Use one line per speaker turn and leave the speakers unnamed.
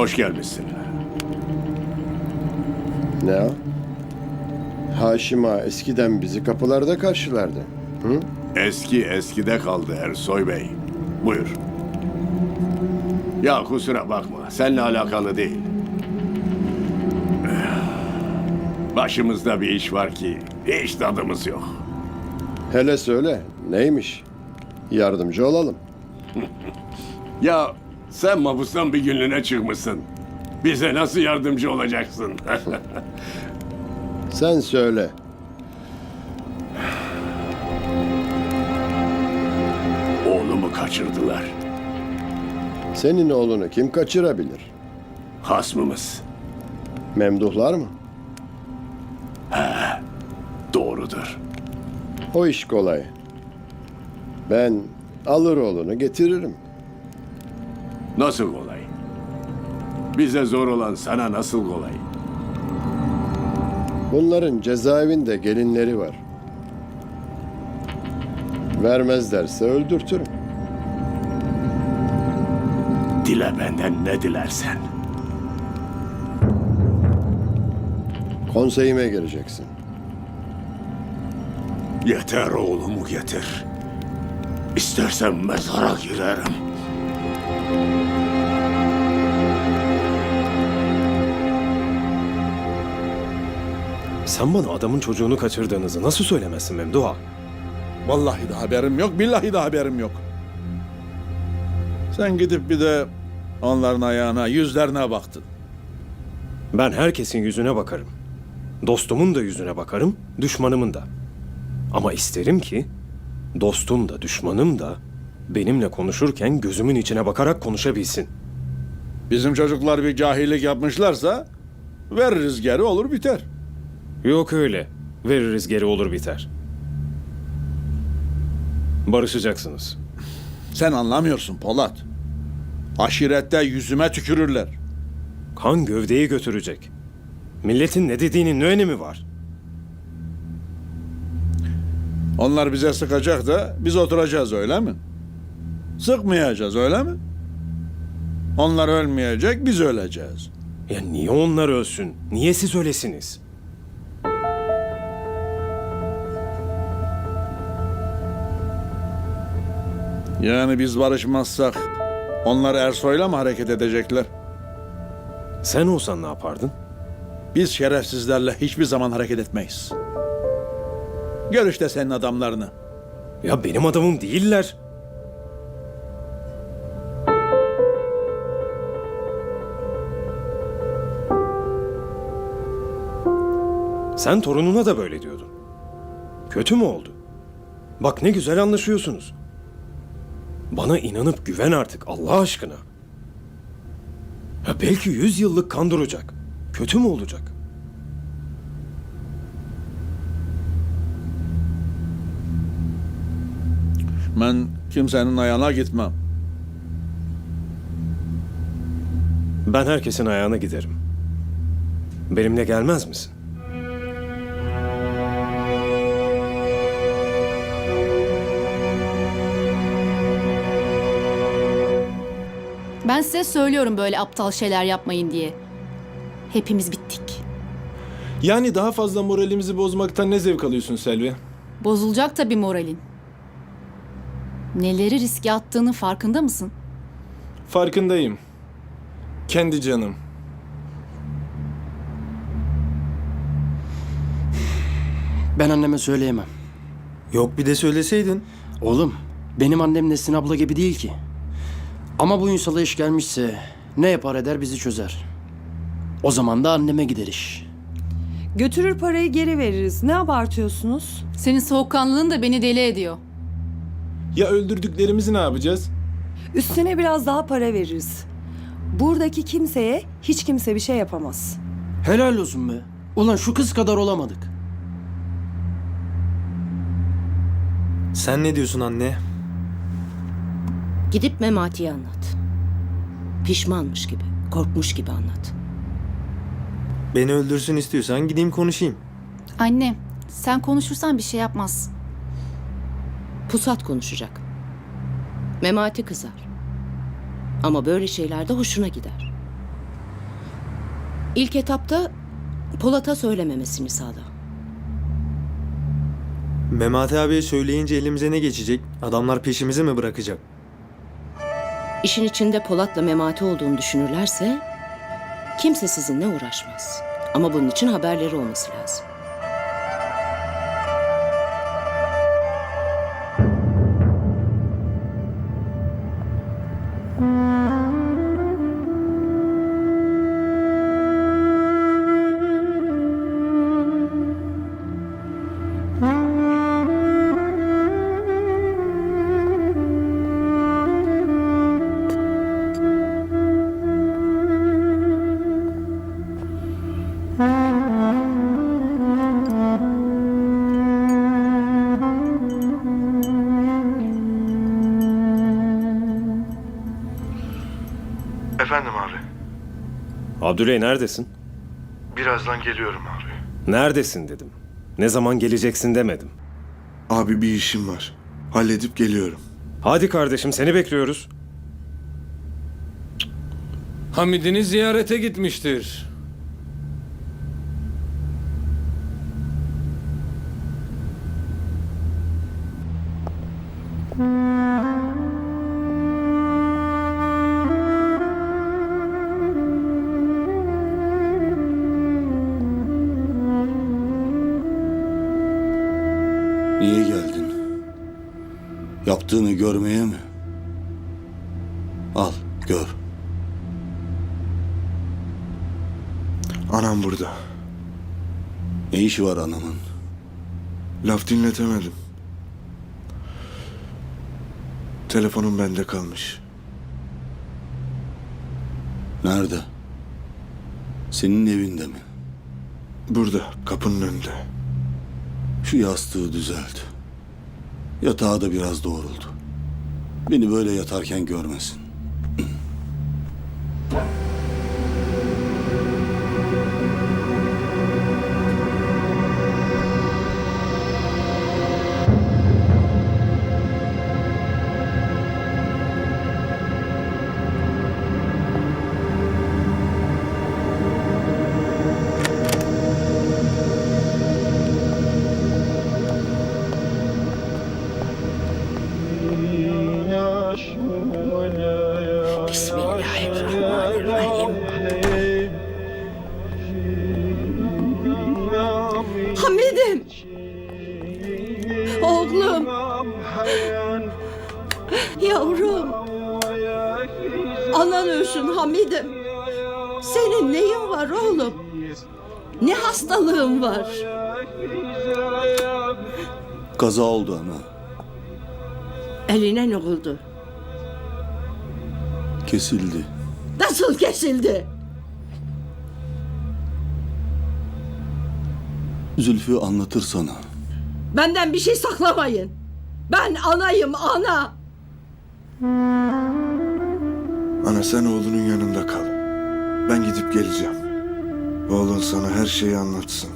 Hoş gelmişsin.
Ne o? Haşim Ağa eskiden bizi kapılarda karşılardı. Hı?
Eski eskide kaldı Ersoy Bey. Buyur. Ya kusura bakma, seninle alakalı değil. Başımızda bir iş var ki hiç tadımız yok.
Hele söyle neymiş? Yardımcı olalım.
Ya sen mabustan bir günlüğüne çıkmışsın. Bize nasıl yardımcı olacaksın?
Sen söyle.
Oğlumu kaçırdılar.
Senin oğlunu kim kaçırabilir?
Hasmımız.
Memduhlar mı?
Doğrudur.
O iş kolay. Ben alır oğlunu getiririm.
Nasıl kolay? Bize zor olan sana nasıl kolay?
Bunların cezaevinde gelinleri var. Vermezlerse öldürtürüm.
Dile benden ne dilersen.
Konseyime gireceksin.
Yeter oğlumu getir. İstersen mezara girerim.
Sen bana adamın çocuğunu kaçırdığınızı nasıl söylemezsin Memduha?
Vallahi de haberim yok, billahi de haberim yok. Sen gidip bir de onların ayağına, yüzlerine baktın.
Ben herkesin yüzüne bakarım. Dostumun da yüzüne bakarım, düşmanımın da. Ama isterim ki dostum da düşmanım da benimle konuşurken gözümün içine bakarak konuşabilsin.
Bizim çocuklar bir cahillik yapmışlarsa veririz geri olur biter.
Yok öyle. Veririz geri olur biter. Barışacaksınız.
Sen anlamıyorsun Polat. Aşirette yüzüme tükürürler.
Kan gövdeyi götürecek. Milletin ne dediğinin ne önemi var?
Onlar bize sıkacak da biz oturacağız öyle mi? Sıkmayacağız öyle mi? Onlar ölmeyecek, biz öleceğiz.
Ya niye onlar ölsün? Niye siz ölesiniz?
Yani biz barışmazsak onlar Ersoy'la mı hareket edecekler?
Sen olsan ne yapardın?
Biz şerefsizlerle hiçbir zaman hareket etmeyiz. Gör işte senin adamlarını.
Ya benim adamım değiller. Sen torununa da böyle diyordun. Kötü mü oldu? Bak ne güzel anlaşıyorsunuz. Bana inanıp güven artık Allah aşkına. Ya belki yüz yıllık kan duracak. Kötü mü olacak?
Ben kimsenin ayağına gitmem.
Ben herkesin ayağına giderim. Benimle gelmez misin?
Ben size söylüyorum böyle aptal şeyler yapmayın diye. Hepimiz bittik.
Yani daha fazla moralimizi bozmaktan ne zevk alıyorsun Selvi?
Bozulacak tabii moralin. Neleri riske attığının farkında mısın?
Farkındayım. Kendi canım.
Ben anneme söyleyemem.
Yok bir de söyleseydin.
Oğlum, benim annem Nesin abla gibi değil ki. Ama bu Ünsal'a iş gelmişse ne yapar eder bizi çözer. O zaman da anneme gider iş.
Götürür parayı geri veririz. Ne abartıyorsunuz?
Senin soğukkanlılığın da beni deli ediyor.
Ya öldürdüklerimizi ne yapacağız?
Üstüne biraz daha para veririz. Buradaki kimseye hiç kimse bir şey yapamaz.
Helal olsun be. Ulan şu kız kadar olamadık.
Sen ne diyorsun anne?
Gidip Memati'ye anlat. Pişmanmış gibi, korkmuş gibi anlat.
Beni öldürsün istiyorsan gideyim konuşayım.
Anne, sen konuşursan bir şey yapmaz.
Pusat konuşacak. Memati kızar. Ama böyle şeylerde hoşuna gider. İlk etapta Polat'a söylememesini sağla.
Memati abiye söyleyince elimize ne geçecek? Adamlar peşimizi mi bırakacak?
İşin içinde Polat'la Memati olduğunu düşünürlerse kimse sizinle uğraşmaz. Ama bunun için haberleri olması lazım.
Efendim abi.
Abdüley neredesin?
Birazdan geliyorum abi.
Neredesin dedim. Ne zaman geleceksin demedim.
Abi bir işim var. Halledip geliyorum.
Hadi kardeşim seni bekliyoruz.
Hamid'ini ziyarete gitmiştir.
Yaptığını görmeye mi? Al, gör. Anam burada. Ne işi var anamın? Laf dinletemedim. Telefonum bende kalmış. Nerede? Senin evinde mi? Burada, kapının önünde. Şu yastığı düzelt. Yatağı da biraz doğrultu. Beni böyle yatarken görmesin.
Hamid'im. Oğlum. Yavrum. Anan ölsün Hamid'im. Senin neyin var oğlum? Ne hastalığın var?
Kaza oldu ana.
Eline ne oldu?
Kesildi.
Nasıl kesildi?
Zülfü anlatır sana.
Benden bir şey saklamayın. Ben anayım ana.
Ana sen oğlunun yanında kal. Ben gidip geleceğim. Oğlun sana her şeyi anlatsın.